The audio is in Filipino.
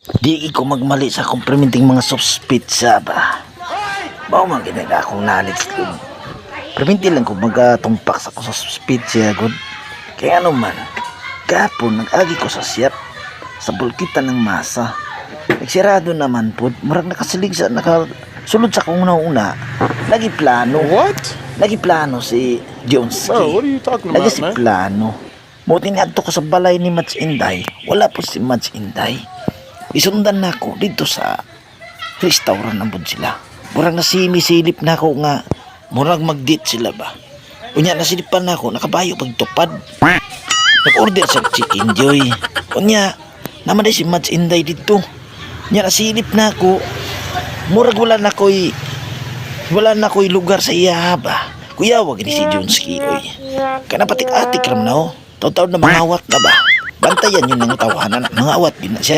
Di ko magmali sa komplimenting mga soft pizza ba? Bao man ginaga akong knowledge good. Perminti lang ko magatumpak sa ko sa pizza good. Kaya ano man, kapon nag-agi ko sa siyap sa bulkitan ng masa. Nagsirado naman po, murag nakasilig sa nakasulod sa kung una Lagi plano. What? Lagi plano si Jones. Bro, what are you talking Lagi about, si man? plano. Muti niadto ko sa balay ni Mats Inday. Wala po si Mats Inday. Isundan na ako dito sa restaurant na bud sila. Murag na simisilip na ako nga murag mag-date sila ba. Unya nasilipan na ako nakabayo pagtupad. Nag-order sa chicken joy. Unya naman si Mats Inday dito. Unya nasilip na ako. Murag wala na ko'y wala na ko'y lugar sa iya ba. Kuya, wag ni si Junski, oy. Kana patik-atik ram na, oh. Taw-taw na mangawat na ba? Bantayan yun ng tawanan. Mangawat din na siya.